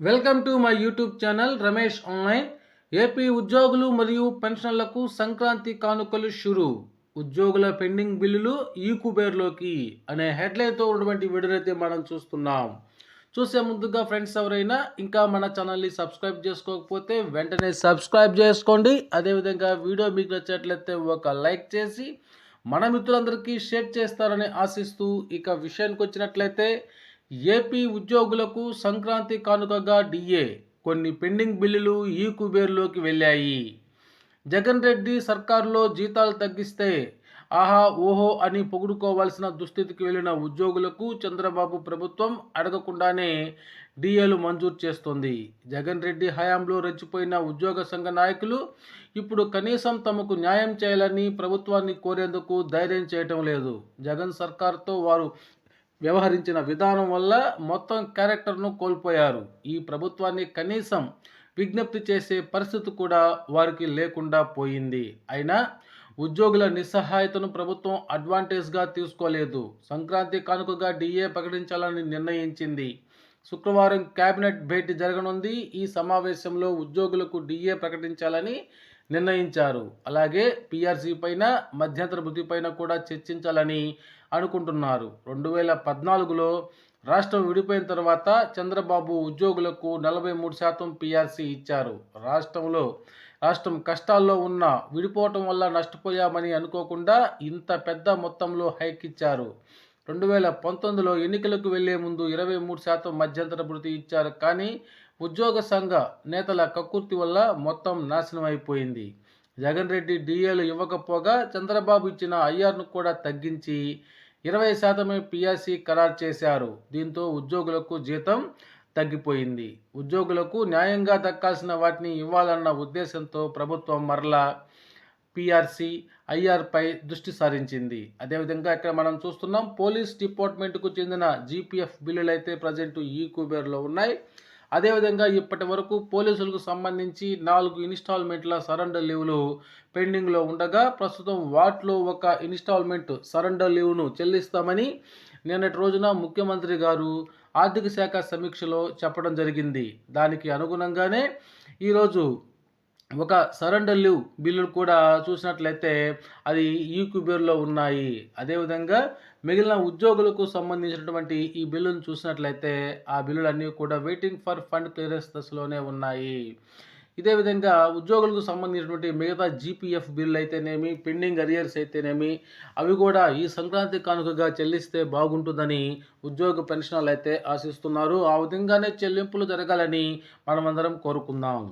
Welcome to my YouTube channel Ramesh online. A P ఉద్యోగులు మరియు పెన్షన్లకు సంక్రాంతి కానుకలు షురు. ఉద్యోగుల పెండింగ్ బిల్లులు ఈ కుబేర్లోకి అనే హెడ్లైన్తో ఉన్నటువంటి వీడియోనైతే మనం చూస్తున్నాం. చూసే ముందుగా ఫ్రెండ్స్ ఎవరైనా ఇంకా మన ఛానల్ని సబ్స్క్రైబ్ చేసుకోకపోతే వెంటనే సబ్స్క్రైబ్ చేసుకోండి. అదేవిధంగా వీడియో మీకు నచ్చినట్లయితే ఒక లైక్ చేసి మన మిత్రులందరికీ షేర్ చేస్తారని ఆశిస్తూ ఇక విషయానికి వచ్చినట్లయితే ఏపీ ఉద్యోగులకు సంక్రాంతి కానుకగా డిఏ. కొన్ని పెండింగ్ బిల్లులు ఈ కుబేర్లోకి వెళ్ళాయి. జగన్ రెడ్డి సర్కారులో జీతాలు తగ్గిస్తే ఆహా ఓహో అని పొగుడుకోవాల్సిన దుస్థితికి వెళ్ళిన ఉద్యోగులకు చంద్రబాబు ప్రభుత్వం అడగకుండానే డిఏలు మంజూరు చేస్తోంది. జగన్ రెడ్డి హయాంలో రెచ్చిపోయిన ఉద్యోగ సంఘ నాయకులు ఇప్పుడు కనీసం తమకు న్యాయం చేయాలని ప్రభుత్వాన్ని కోరేందుకు ధైర్యం చేయటం లేదు. జగన్ సర్కార్తో వారు వ్యవహరించిన విధానం వల్ల మొత్తం క్యారెక్టర్ను కోల్పోయారు. ఈ ప్రభుత్వాన్ని కనీసం విజ్ఞప్తి చేసే పరిస్థితి కూడా వారికి లేకుండా పోయింది. అయినా ఉద్యోగుల నిస్సహాయతను ప్రభుత్వం అడ్వాంటేజ్గా తీసుకోలేదు. సంక్రాంతి కానుకగా డిఏ ప్రకటించాలని నిర్ణయించింది. శుక్రవారం కేబినెట్ భేటీ జరగనుంది. ఈ సమావేశంలో ఉద్యోగులకు డిఏ ప్రకటించాలని నిర్ణయించారు. అలాగే పిఆర్సీ పైన మధ్యంతర వృద్ధి పైన కూడా చర్చించాలని అనుకుంటున్నారు. రెండు వేల పద్నాలుగులో రాష్ట్రం విడిపోయిన తర్వాత చంద్రబాబు ఉద్యోగులకు నలభై మూడు శాతం పిఆర్సీ ఇచ్చారు. రాష్ట్రంలో రాష్ట్రం కష్టాల్లో ఉన్న విడిపోవటం వల్ల నష్టపోయామని అనుకోకుండా ఇంత పెద్ద మొత్తంలో హైక్ ఇచ్చారు. రెండు వేల పంతొమ్మిదిలో ఎన్నికలకు వెళ్ళే ముందు ఇరవై మూడు శాతం మధ్యంతర భృతి ఇచ్చారు. కానీ ఉద్యోగ సంఘ నేతల కక్కుర్తి వల్ల మొత్తం నాశనం అయిపోయింది. జగన్ రెడ్డి డిఏలు ఇవ్వకపోగా చంద్రబాబు ఇచ్చిన ఐఆర్ను కూడా తగ్గించి ఇరవై శాతమే పిఆర్సీ ఖరారు చేశారు. దీంతో ఉద్యోగులకు జీతం తగ్గిపోయింది. ఉద్యోగులకు న్యాయంగా దక్కాల్సిన వాటిని ఇవ్వాలన్న ఉద్దేశంతో ప్రభుత్వం మరలా పిఆర్సీ ఐఆర్పై దృష్టి సారించింది. అదేవిధంగా ఇక్కడ మనం చూస్తున్నాం పోలీస్ డిపార్ట్మెంట్కు చెందిన జీపీఎఫ్ బిల్లులు అయితే ప్రజెంట్ ఈ కుబేర్లో ఉన్నాయి. అదేవిధంగా ఇప్పటి వరకు పోలీసులకు సంబంధించి నాలుగు ఇన్స్టాల్మెంట్ల సరెండర్ లీవ్లు పెండింగ్లో ఉండగా ప్రస్తుతం వాటిలో ఒక ఇన్స్టాల్మెంట్ సరెండర్ లీవ్ను చెల్లిస్తామని నిన్నటి రోజున ముఖ్యమంత్రి గారు ఆర్థిక శాఖ సమీక్షలో చెప్పడం జరిగింది. దానికి అనుగుణంగానే ఈరోజు ఒక సరెండర్ లీవ్ బిల్లులు కూడా చూసినట్లయితే అది ఈక్యూబేర్లో ఉన్నాయి. అదేవిధంగా మిగిలిన ఉద్యోగులకు సంబంధించినటువంటి ఈ బిల్లును చూసినట్లయితే ఆ బిల్లులన్నీ కూడా వెయిటింగ్ ఫర్ ఫండ్ క్లియరెన్స్ దశలోనే ఉన్నాయి. ఇదే విధంగా ఉద్యోగులకు సంబంధించినటువంటి మిగతా జీపీఎఫ్ బిల్లు అయితేనేమి పెండింగ్ అరియర్స్ అయితేనేమి అవి కూడా ఈ సంక్రాంతి కానుకగా చెల్లిస్తే బాగుంటుందని ఉద్యోగ పెన్షనర్లు అయితే ఆశిస్తున్నారు. ఆ విధంగానే చెల్లింపులు జరగాలని మనమందరం కోరుకుందాం.